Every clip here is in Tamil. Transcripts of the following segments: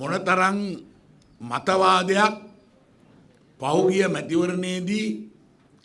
මොනතරං මතවාදයක් පෞගිය මැතිවරණයේදී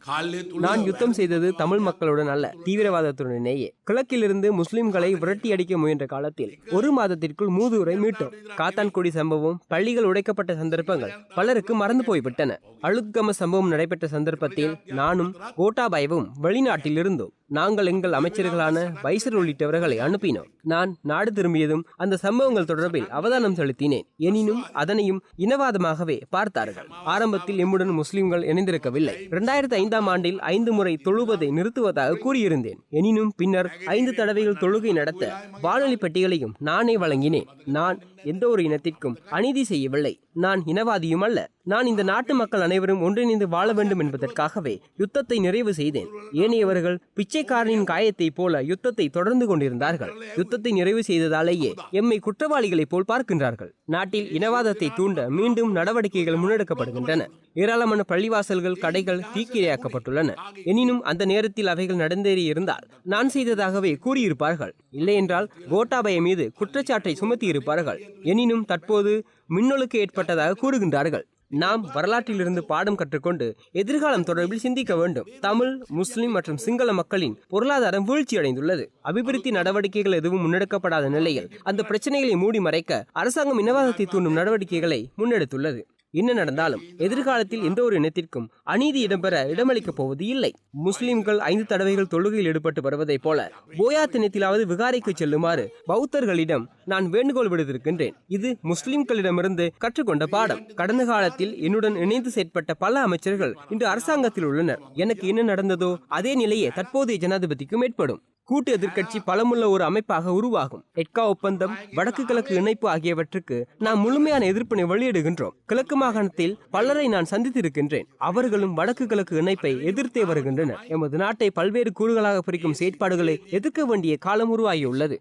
කාල්ලය තුළ நான் யுத்தம் செய்தது தமிழ் மக்களுடன் அல்ல தீவிரவாதத்துடனேயே கிழக்கிலிருந்து முஸ்லிம்களை விரட்டி அடிக்க முயன்ற காலத்தில் ஒரு மாதத்திற்குள் மூதூரை மீட்டோம் காத்தான்குடி சம்பவம் பள்ளிகள் உடைக்கப்பட்ட சந்தர்ப்பங்கள் பலருக்கு மறந்து போய்விட்டன அழுத்கம சம்பவம் நடைபெற்ற சந்தர்ப்பத்தில் நானும் கோட்டாபாயவும் வெளிநாட்டில் இருந்தோம் நாங்கள் எங்கள் அமைச்சர்களான வைசர் உள்ளிட்டவர்களை அனுப்பினோம். நான் நாடு திரும்பியதும் அந்த சம்பவங்கள் தொடர்பில் அவதானம் செலுத்தினேன். எனினும் அதனையும் இனவாதமாகவே பார்த்தார்கள். ஆரம்பத்தில் எம்முடன் முஸ்லிம்கள் இணைந்திருக்கவில்லை. இரண்டாயிரத்தி ஐந்தாம் ஆண்டில் ஐந்து முறை தொழுவதை நிறுத்துவதாக கூறியிருந்தேன். எனினும் பின்னர் ஐந்து தடவைகள் தொழுகை நடத்த வானொலி பெட்டிகளையும் நானே வழங்கினேன். நான் எந்த ஒரு இனத்திற்கும் அநீதி செய்யவில்லை. நான் இனவாதியும் அல்ல. நான் இந்த நாட்டு மக்கள் அனைவரும் ஒன்றிணைந்து வாழ வேண்டும் என்பதற்காகவே யுத்தத்தை நிறைவு செய்தேன். ஏனையவர்கள் பிச்சைக்காரனின் காயத்தைப் போல யுத்தத்தை தொடர்ந்து கொண்டிருந்தார்கள். யுத்தத்தை நிறைவு செய்ததாலேயே எம்மை குற்றவாளிகளைப் போல் பார்க்கின்றார்கள். நாட்டில் இனவாதத்தை தூண்ட மீண்டும் நடவடிக்கைகள் முன்னெடுக்கப்படுகின்றன. ஏராளமான பள்ளிவாசல்கள் கடைகள் தீக்கிரையாக்கப்பட்டுள்ளன. எனினும் அந்த நேரத்தில் அவைகள் நடந்தேறி இருந்தால் நான் செய்ததாகவே கூறியிருப்பார்கள். இல்லையென்றால் கோட்டாபய மீது குற்றச்சாட்டை சுமத்தியிருப்பார்கள். எனினும் தற்போது மின்னொழுக்கு ஏற்பட்டதாக கூறுகின்றார்கள். நாம் வரலாற்றிலிருந்து பாடம் கற்றுக்கொண்டு எதிர்காலம் தொடர்பில் சிந்திக்க வேண்டும். தமிழ் முஸ்லிம் மற்றும் சிங்கள மக்களின் பொருளாதாரம் வீழ்ச்சியடைந்துள்ளது. அபிவிருத்தி நடவடிக்கைகள் எதுவும் முன்னெடுக்கப்படாத நிலையில் அந்த பிரச்சனைகளை மூடி மறைக்க அரசாங்கம் இனவாதத்தை தூண்டும் நடவடிக்கைகளை முன்னெடுத்துள்ளது. என்ன நடந்தாலும் எதிர்காலத்தில் எந்த ஒரு இனத்திற்கும் அநீதி இடம்பெற இடமளிக்கப் போவது இல்லை. முஸ்லிம்கள் ஐந்து தடவைகள் தொழுகையில் ஈடுபட்டு வருவதைப் போல போயா தினத்திலாவது விகாரைக்கு செல்லுமாறு பௌத்தர்களிடம் நான் வேண்டுகோள் விடுத்திருக்கின்றேன். இது முஸ்லிம்களிடமிருந்து கற்றுக்கொண்ட பாடம். கடந்த காலத்தில் என்னுடன் இணைந்து செயற்பட்ட பல அமைச்சர்கள் இன்று அரசாங்கத்தில் உள்ளனர். எனக்கு என்ன நடந்ததோ அதே நிலையே தற்போதைய ஜனாதிபதிக்கும் ஏற்படும். கூட்டு எதிர்க்கட்சி பலமுள்ள ஒரு அமைப்பாக உருவாகும். எட்கா ஒப்பந்தம் வடக்கு கிழக்கு இணைப்பு ஆகியவற்றுக்கு நாம் முழுமையான எதிர்ப்பினை வெளியிடுகின்றோம். கிழக்கு மாகாணத்தில் பலரை நான் சந்தித்திருக்கின்றேன். அவர்களும் வடக்கு கிழக்கு இணைப்பை எதிர்த்தே வருகின்றனர். எமது நாட்டை பல்வேறு கூறுகளாக பிரிக்கும் செயற்பாடுகளை எதிர்க்க வேண்டிய காலம் உருவாகியுள்ளது.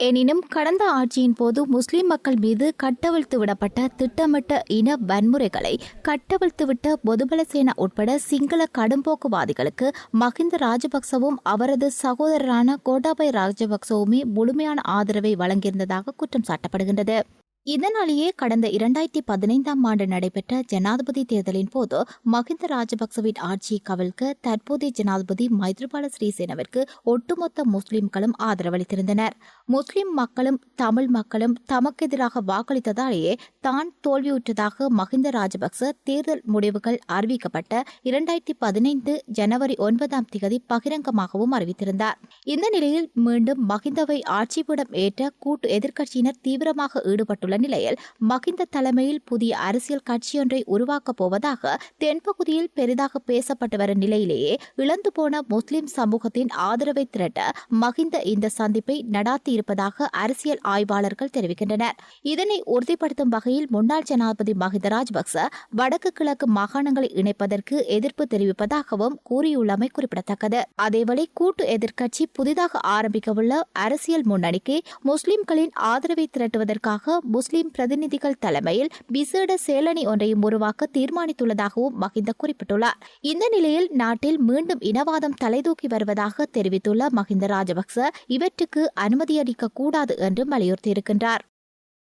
எனினும் கடந்த ஆட்சியின் போது முஸ்லிம் மக்கள் மீது கட்டவிழ்த்து விடப்பட்ட திட்டமிட்ட இன வன்முறைகளை கட்டவிழ்த்துவிட்ட பொதுபல சேனா உட்பட சிங்கள கடும்போக்குவாதிகளுக்கு மஹிந்த ராஜபக்சவும் அவரது சகோதரரான கோட்டாபய ராஜபக்சவுமே முழுமையான ஆதரவை வழங்கியிருந்ததாக குற்றம் சாட்டப்படுகின்றது. இதனாலேயே கடந்த இரண்டாயிரத்தி பதினைந்தாம் ஆண்டு நடைபெற்ற ஜனாதிபதி தேர்தலின் போது மஹிந்த ராஜபக்சவின் ஆட்சியை கவிழ்க்க தற்போதைய ஜனாதிபதி மைத்ரிபால ஸ்ரீசேனவிற்கு ஒட்டுமொத்த முஸ்லிம்களும் ஆதரவளித்திருந்தனர். முஸ்லிம் மக்களும் தமிழ் மக்களும் தமக்கு எதிராக வாக்களித்ததாலேயே தான் தோல்வியுற்றதாக மஹிந்த ராஜபக்ச தேர்தல் முடிவுகள் அறிவிக்கப்பட்ட இரண்டாயிரத்தி பதினைந்து ஜனவரி ஒன்பதாம் தேதி பகிரங்கமாகவும் அறிவித்திருந்தார். இந்த நிலையில் மீண்டும் மஹிந்தவை ஆட்சிபீடம் ஏற்ற கூட்டு எதிர்க்கட்சியினர் தீவிரமாக ஈடுபட்டுள்ள நிலையில் மகிந்த தலைமையில் புதிய அரசியல் கட்சியொன்றை உருவாக்கப் போவதாக தென்பகுதியில் பெரிதாக பேசப்பட்டு வரும் நிலையிலேயே இழந்து போன முஸ்லிம் சமூகத்தின் ஆதரவை திரட்ட மகிந்த இந்த சந்திப்பை நடாத்தியிருப்பதாக அரசியல் ஆய்வாளர்கள் தெரிவிக்கின்றனர். இதனை உறுதிப்படுத்தும் வகையில் முன்னாள் ஜனாதிபதி மஹிந்த ராஜபக்ச வடக்கு கிழக்கு மாகாணங்களை இணைப்பதற்கு எதிர்ப்பு தெரிவிப்பதாகவும் கூறியுள்ளமை குறிப்பிடத்தக்கது. அதேவேளை கூட்டு எதிர்க்கட்சி புதிதாக ஆரம்பிக்கவுள்ள அரசியல் முன்னணிக்கு முஸ்லிம்களின் ஆதரவை திரட்டுவதற்காக முஸ்லிம் பிரதிநிதிகள் தலைமையில் விசேட சேலணி ஒன்றையும் உருவாக்க தீர்மானித்துள்ளதாகவும் மஹிந்த குறிப்பிட்டுள்ளார். இந்த நிலையில் நாட்டில் மீண்டும் இனவாதம் தலைதூக்கி வருவதாக தெரிவித்துள்ள மஹிந்த ராஜபக்ச இவற்றுக்கு அனுமதியளிக்க கூடாது என்றும் வலியுறுத்தியிருக்கின்றார்.